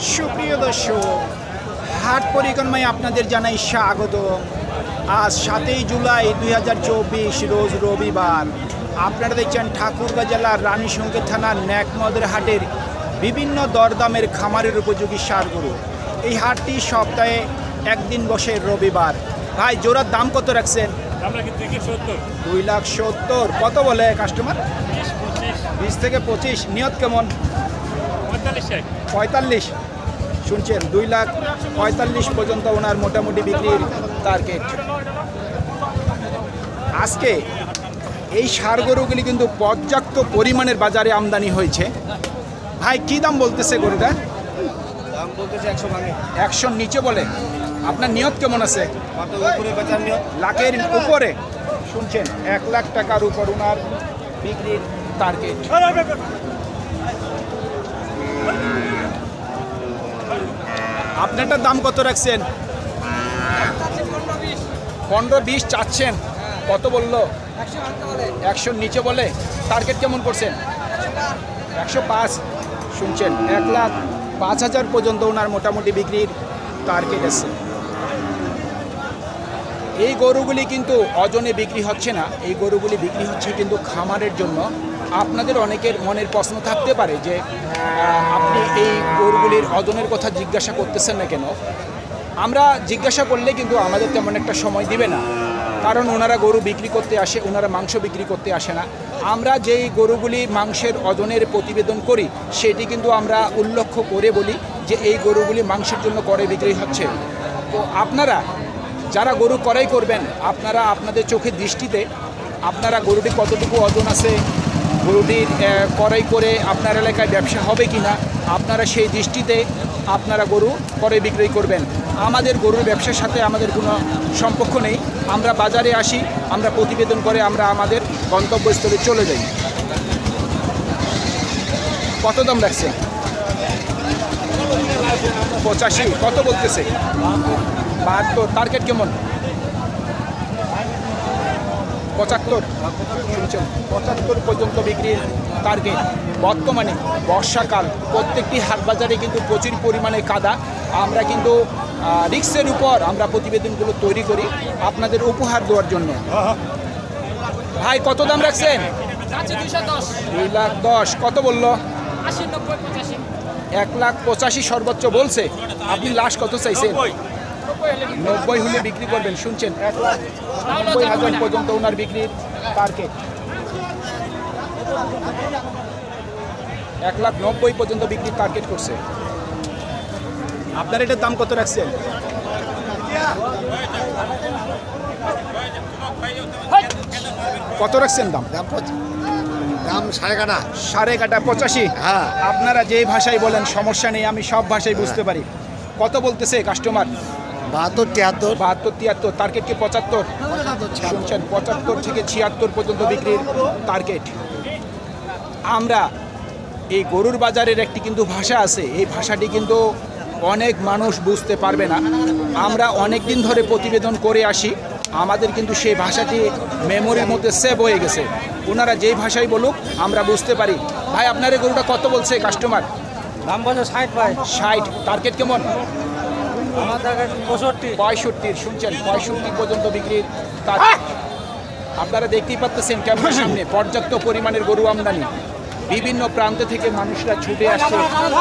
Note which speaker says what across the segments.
Speaker 1: সুপ্রিয় দর্শক হাট পরিক্রমায় আপনাদের জানাই স্বাগত। আজ সাতই জুলাই দুই হাজার চব্বিশ রোজ রবিবার। আপনারা দেখছেন ঠাকুরগাঁ জেলার রানীশঙ্কর থানার ন্যাকমদের হাটের বিভিন্ন দরদামের খামারের উপযোগী সারগুলো। এই হাটটি সপ্তাহে একদিন বসে রবিবার। ভাই জোড়ার দাম কত রাখছেন?
Speaker 2: দুই
Speaker 1: লাখ সত্তর। কত বলে কাস্টমার
Speaker 2: বিশ
Speaker 1: থেকে পঁচিশ। নিয়ত কেমন?
Speaker 2: পঁয়তাল্লিশ
Speaker 1: শুনছেন দুই লাখ পঁয়তাল্লিশ পর্যন্ত ওনার মোটামুটি বিক্রির টার্গেট আজকে এই সার গরুগুলি কিন্তু পর্যাপ্ত পরিমাণের বাজারে আমদানি হয়েছে। ভাই কি দাম বলতেছে গরুটা?
Speaker 3: দাম বলতেছে একশো ভাঙে।
Speaker 1: একশোর নিচে বলে। আপনার নিয়ত কেমন আছে? লাখের উপরে। শুনছেন এক লাখ টাকার উপর ওনার বিক্রির টার্গেট আপনারটার দাম কত রাখছেন? পনেরো বিশ চাচ্ছেন। কত বলল? একশোর নিচে বলে। টার্গেট কেমন করছেন? একশো পাঁচ। শুনছেন, এক লাখ পাঁচ হাজার পর্যন্ত ওনার মোটামুটি বিক্রির টার্গেট আছে। এই গরুগুলি কিন্তু অজনে বিক্রি হচ্ছে না। এই গরুগুলি বিক্রি হচ্ছে কিন্তু খামারের জন্য। আপনাদের অনেকের মনের প্রশ্ন থাকতে পারে যে আপনি এই গরুগুলির ওজনের কথা জিজ্ঞাসা করতেছেন না কেন? আমরা জিজ্ঞাসা করলে কিন্তু আমাদের তেমন একটা সময় দিবে না। কারণ ওনারা গরু বিক্রি করতে আসে, ওনারা মাংস বিক্রি করতে আসে না। আমরা যেই গরুগুলি মাংসের ওজনের প্রতিবেদন করি, সেটি কিন্তু আমরা উল্লেখ করে বলি যে এই গরুগুলি মাংসের জন্য করে বিক্রি হচ্ছে। তো আপনারা যারা গরু করাই করবেন, আপনারা আপনাদের চোখের দৃষ্টিতে আপনারা গরুটি কতটুকু ওজন আছে গরুটির করাই করে আপনার এলাকায় ব্যবসা হবে কি না আপনারা সেই দৃষ্টিতে আপনারা গরু করে বিক্রয় করবেন। আমাদের গরুর ব্যবসার সাথে আমাদের কোনো সম্পর্ক নেই। আমরা বাজারে আসি, আমরা প্রতিবেদন করে আমরা আমাদের গন্তব্যস্থলে চলে যাই। কত দাম রাখছে পঁচাশি, কত বলতেছে? বাহাত্তর, টার্গেট কেমন? পঁচাত্তর শুনছেন? পঁচাত্তর পর্যন্ত বিক্রির টার্গেট বর্তমানে বর্ষাকাল প্রত্যেকটি হাট বাজারে কিন্তু প্রচুর পরিমাণে কাদা। আমরা কিন্তু রিক্সের উপর আমরা প্রতিবেদনগুলো তৈরি করি আপনাদের উপহার দেওয়ার জন্য। ভাই কত দাম রাখছেন? দুই লাখ দশ। কত বলল? এক লাখ পঁচাশি সর্বোচ্চ বলছে। আপনি লাস্ট কত চাইছেন?
Speaker 4: নব্বই হলে
Speaker 1: বিক্রি করবেন শুনছেন? এক লাখ নব্বই হাজার পর্যন্ত ওনার বিক্রির টার্গেট এক লাখ নব্বই পর্যন্ত বিক্রির টার্গেট করছে। আপনার এটার দাম কত রাখছেন? কত রাখছেন দাম?
Speaker 3: দাম দাম সাড়ে কাটা।
Speaker 1: সাড়ে কাটা পঁচাশি।
Speaker 3: হ্যাঁ।
Speaker 1: আপনারা যে ভাষায় বলেন সমস্যা নেই আমি সব ভাষায় বুঝতে পারি। কত বলতেছে কাস্টমার
Speaker 3: বাহাত্তর তিয়াত্তর।
Speaker 1: বাহাত্তর তিয়াত্তর টার্গেট কি পঁচাত্তর? শুনছেন পঁচাত্তর থেকে ছিয়াত্তর পর্যন্ত বিক্রির টার্গেট আমরা এই গরুর বাজারের একটি কিন্তু ভাষা আছে। এই ভাষাটি কিন্তু অনেক মানুষ বুঝতে পারবে না। আমরা অনেক দিন ধরে প্রতিবেদন করে আসি। আমাদের কিন্তু সেই ভাষাটি মেমোরির মধ্যে সেভ হয়ে গেছে। ওনারা যেই ভাষাই বলুক আমরা বুঝতে পারি। ভাই আপনার এই গরুটা কত বলছে কাস্টমার
Speaker 3: দাম বলছে ষাট ভাই।
Speaker 1: ষাট। টার্গেট কেমন? পঁয়ষট্টির শুনছেন? পঁয়ষট্টি পর্যন্ত বিক্রির টার্গেট আপনারা দেখতেই পাচ্ছেন ক্যামেরার সামনে পর্যাপ্ত পরিমাণের গরু আমদানি। বিভিন্ন প্রান্ত থেকে মানুষরা ছুটে আসছে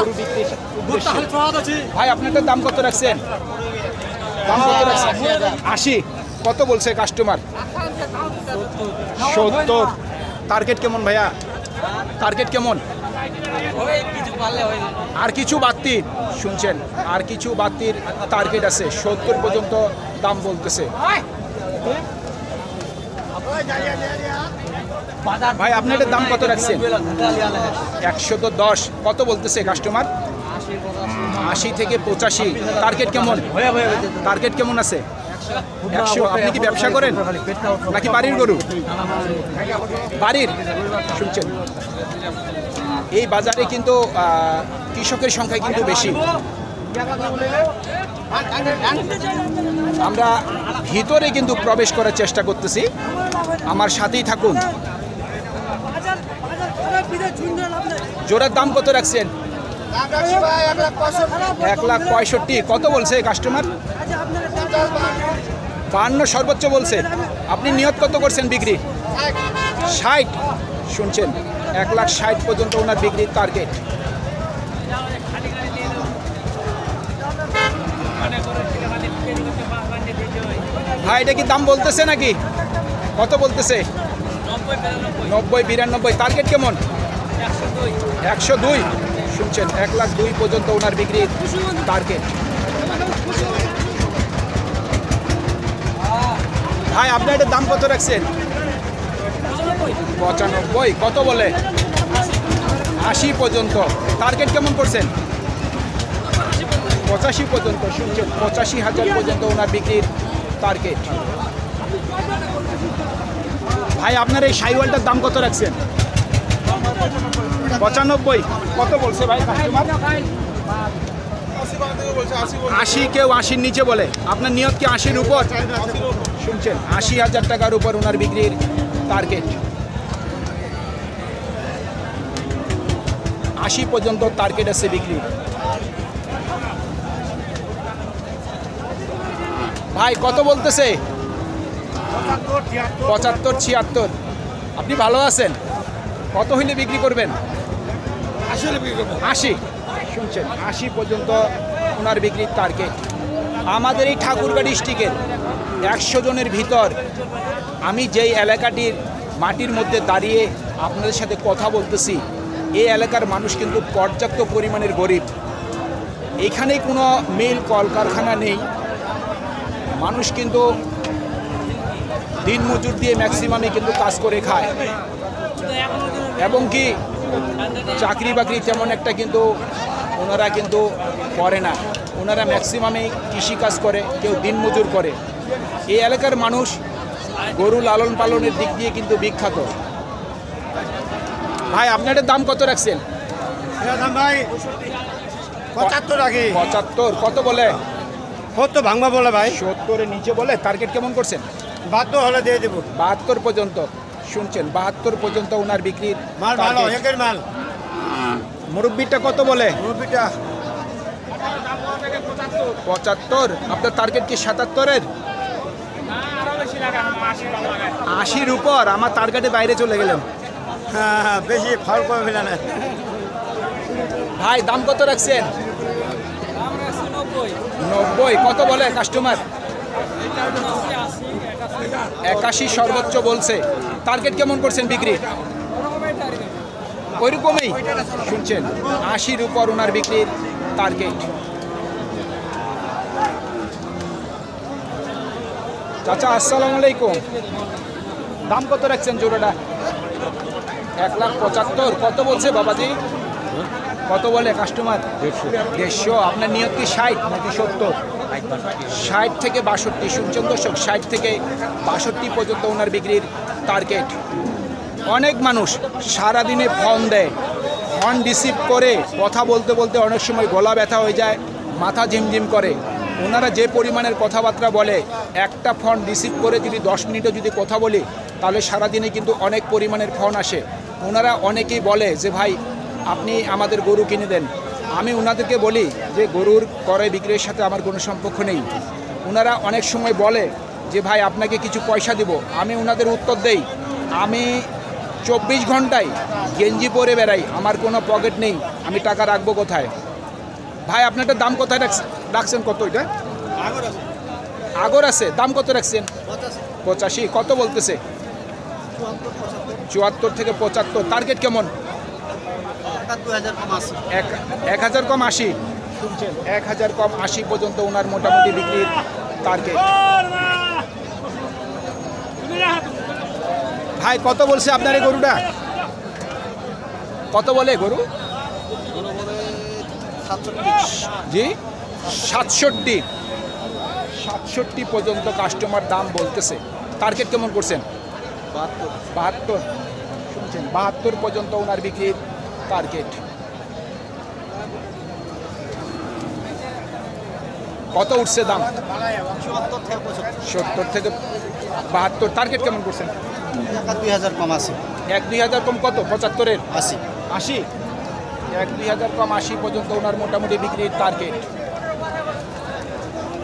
Speaker 1: গরু বিক্রির উদ্দেশ্যে। ভাই আপনারটা দাম কত রাখছেন? দাম কত রাখছেন? আশি কত বলছে কাস্টমার সত্তর। টার্গেট কেমন ভাইয়া? টার্গেট কেমন? আর কিছু বাড়তির শুনছেন, আর কিছু বাড়তির টার্গেট আছে। সত্তর পর্যন্ত দাম বলতেছে। ভাই আপনার এটার দাম কত রাখছেন? একশো তো দশ। কত বলতেছে কাস্টমার আশি থেকে পঁচাশি। টার্গেট কেমন? টার্গেট কেমন আছে? একশো। আপনি কি ব্যবসা করেন? নাকি বাড়ির গরু? বাড়ির, শুনছেন। এই বাজারে কিন্তু কৃষকের সংখ্যা কিন্তু বেশি। আমরা ভিতরে কিন্তু প্রবেশ করার চেষ্টা করতেছি। আমার সাথেই থাকুন। জোড়ার দাম কত রাখছেন? এক লাখ পঁয়ষট্টি। কত বলছে কাস্টমার বান্ন সর্বোচ্চ বলছে। আপনি নিয়ত কত করছেন বিক্রি? ষাট। শুনছেন। এক লাখ ষাট পর্যন্ত ওনার বিক্রির টার্গেট ভাই, এটা কি দাম বলতেছে নাকি? কত বলতেছে? নব্বই, বিরানব্বই। টার্গেট কেমন? একশো দুই। শুনছেন, এক লাখ দুই পর্যন্ত ওনার বিক্রির টার্গেট ভাই আপনার দাম কত রাখছেন? পঁচানব্বই। কত বলে? আশি পর্যন্ত। টার্গেট কেমন করছেন? পঁচাশি পর্যন্ত শুনছেন পঁচাশি হাজার পর্যন্ত ওনার বিক্রির টার্গেট ভাই, আপনার এই সাইওয়ালটার দাম কত রাখছেন? পঁচানব্বই। কত বলছে ভাই আশি কেউ আশির নিচে বলে। আপনার নিয়ত কি আশির উপর? শুনছেন, আশি হাজার টাকার উপর ওনার বিক্রির টার্গেট আশি পর্যন্ত টার্গেট আছে বিক্রি। ভাই কত বলতেছে? পঁচাত্তর ছিয়াত্তর। আপনি ভালো আছেন? কত হইলে বিক্রি করবেন? আশি শুনছেন আশি পর্যন্ত ওনার বিক্রির টার্গেট আমাদের এই ঠাকুরগাঁ ডিস্ট্রিক্টের একশো জনের ভিতর আমি যেই এলাকাটির মাটির মধ্যে দাঁড়িয়ে আপনাদের সাথে কথা বলতেছি এই এলাকার মানুষ কিন্তু পর্যাপ্ত পরিমাণের গরিব। এখানে কোনো মিল কলকারখানা নেই। মানুষ কিন্তু দিন মজুর দিয়ে ম্যাক্সিমামই কিন্তু কাজ করে খায়। এবং কি চাকরি বাকরি তেমন একটা কিন্তু ওনারা কিন্তু করে না। ওনারা ম্যাক্সিমামই কৃষিকাজ করে, কেউ দিনমজুর করে। এই এলাকার মানুষ গরু লালন পালনের দিক দিয়ে কিন্তু বিখ্যাত। ভাই আপনাদের দাম কত রাখছেন?
Speaker 3: ভাই পঁচাত্তর
Speaker 1: পঁচাত্তর কত বলে?
Speaker 3: কত ভাঙবা বলে ভাই।
Speaker 1: সত্তরের নিচে বলে টার্গেট কেমন করছেন?
Speaker 3: বাধ্য হলে দিয়ে দেবো।
Speaker 1: বাহাত্তর পর্যন্ত। শুনছেন বাহাত্তর পর্যন্ত ওনার বিক্রির
Speaker 3: মাল ভালো একের মাল।
Speaker 1: মুরব্বিটা কত বলে?
Speaker 3: মুরব্বিটা।
Speaker 1: পঁচাত্তর। আপনার টার্গেট কি সাতাত্তরের? আশির উপর আমার টার্গেটে বাইরে চলে গেলেন।
Speaker 3: হ্যাঁ বেশি ফল করে ফেলে না।
Speaker 1: ভাই, দাম কত রাখছেন?
Speaker 4: নব্বই।
Speaker 1: কত বলে কাস্টমার একাশি সর্বোচ্চ বলছে। টার্গেট কেমন করছেন বিক্রি? ওইরকমই। শুনছেন, আশির উপর ওনার বিক্রির টার্গেট চাচা, আসসালামু আলাইকুম। দাম কত রাখছেন জোড়াটা? এক লাখ পঁচাত্তর। কত বলছে বাবাজি? কত বলে কাস্টমার দেড়শো। আপনার নিয়ত কি ষাট নাকি সত্তর? ষাট থেকে বাষট্টি। শুনছেন দর্শক ষাট থেকে বাষট্টি পর্যন্ত ওনার বিক্রির টার্গেট অনেক মানুষ সারাদিনে ফোন দেয় ফোন রিসিভ করে কথা বলতে বলতে অনেক সময় গলা ব্যথা হয়ে যায় মাথা ঝিমঝিম করে। ওনারা যে পরিমাণের কথাবার্তা বলে একটা ফোন রিসিভ করে যদি দশ মিনিটও যদি কথা বলি তাহলে সারাদিনে কিন্তু অনেক পরিমাণের ফোন আসে। ওনারা অনেকেই বলে যে ভাই আপনি আমাদের গরু কিনে দেন। আমি ওনাদেরকে বলি যে গরুর ক্রয় বিক্রয়ের সাথে আমার কোনো সম্পর্ক নেই। ওনারা অনেক সময় বলে যে ভাই আপনাকে কিছু পয়সা দিব। আমি ওনাদের উত্তর দেই আমি চব্বিশ ঘন্টায় গেঞ্জি পরে বেড়াই আমার কোনো পকেট নেই আমি টাকা রাখব কোথায়? ভাই আপনারটা দাম কোথায় রাখছ- রাখছেন? কত এটা? আগর আছে। দাম কত রাখছেন? পঁচাশি। কত বলতেছে? চুয়াত্তর থেকে পঁচাত্তর। টার্গেট কেমন? এক হাজার কম আশি। এক হাজার কম আশি পর্যন্ত ওনার মোটামুটি বিক্রির টার্গেট ভাই, কত বলছে আপনার এই গরুটা? কত বলে গরু? জি, সাতষট্টি। সাতষট্টি পর্যন্ত কাস্টমার দাম বলতেছে। টার্গেট কেমন করছেন? বাহাত্তর। শুনছেন বাহাত্তর পর্যন্ত ওনার বিক্রির টার্গেট কত উঠছে দাম? সত্তর থেকে বাহাত্তর। টার্গেট কেমন করছেন?
Speaker 3: দুই হাজার কম আছে
Speaker 1: এক দুই হাজার কম কত? পঁচাত্তরের?
Speaker 3: আশি।
Speaker 1: আশি? এক দুই হাজার কম আশি পর্যন্ত ওনার মোটামুটি বিক্রির টার্গেট